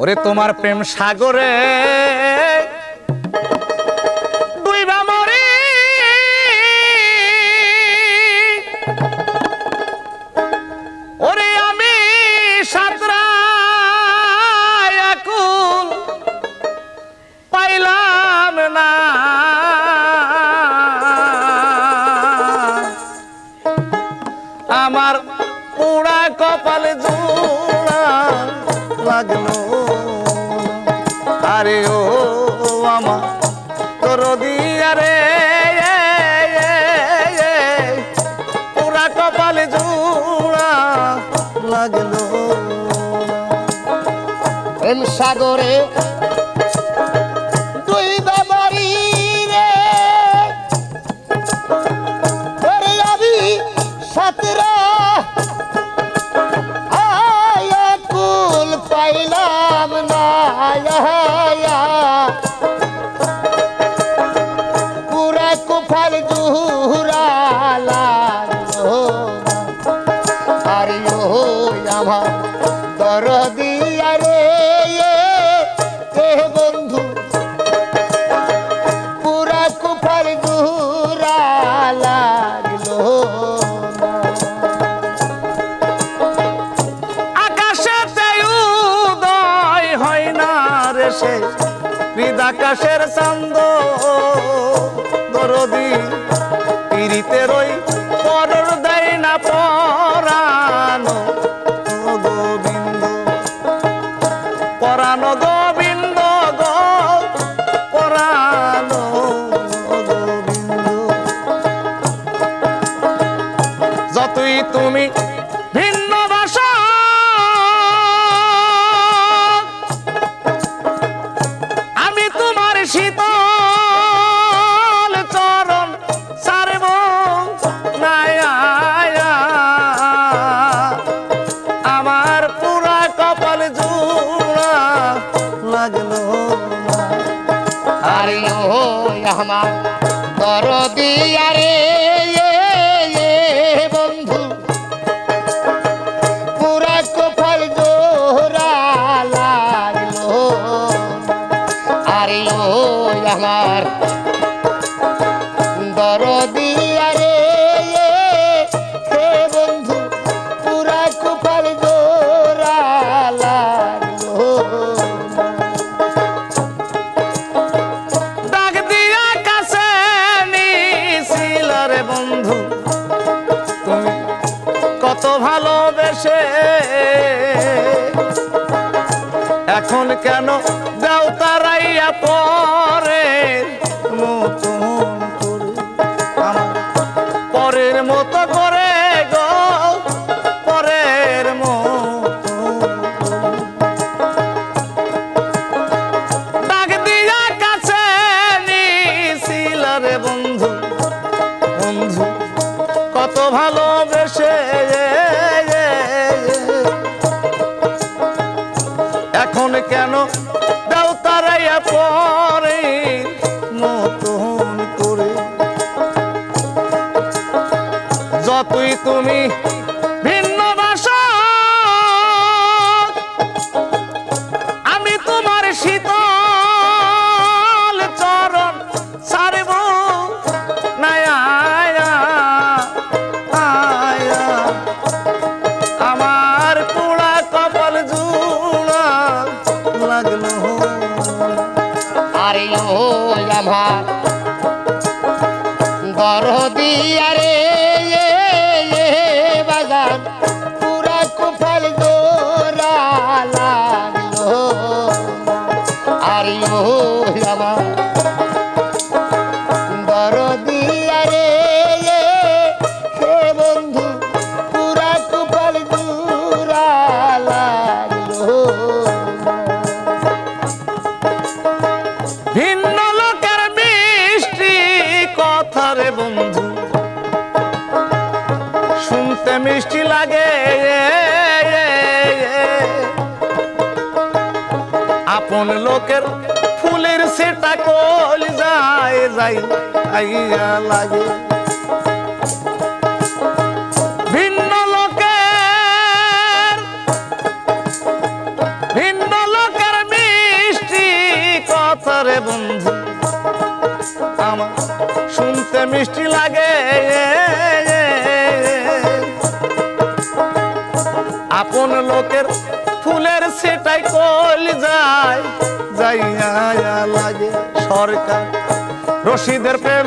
ওরে তোমার প্রেম সাগরে ডুইবা মরি। ওরে আমি সাতরা একুল পাইলাম না। আমার পুরা কপালে জোড়া লাগল। আরে ও আমার তোর দিয়া রে পুরা কপালে জোড়া লাগল। প্রেম সাগরে আমি সাতরা হৃদাকাশের চান্দ দরদি পিড়িতে রই পরর দেয় না পরানো গোবিন্দ পরানো আমার দরদিয়া রে বন্ধু তুমি কত ভালোবেসে। এখন কেন দেও তারাইয়া পরে? নতুন পরের মতো আমার দরদিয়া শুনতে মিষ্টি লাগে আপন লোকের ফুলের সেটা কল যায় যাই আইয়া লাগে। ভিন্ন ভিন্ন মিষ্টি বন্ধু, আমার শুনতে মিষ্টি লাগে আপন লোকের ফুলের সেটাই কল যায় যাইয়া লাগে সরকার। রশিদের প্রেম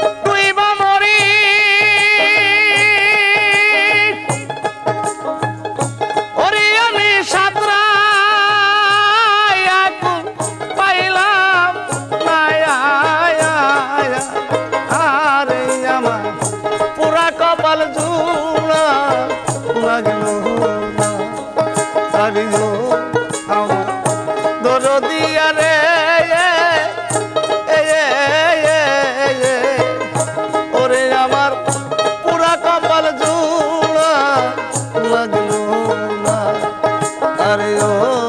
ও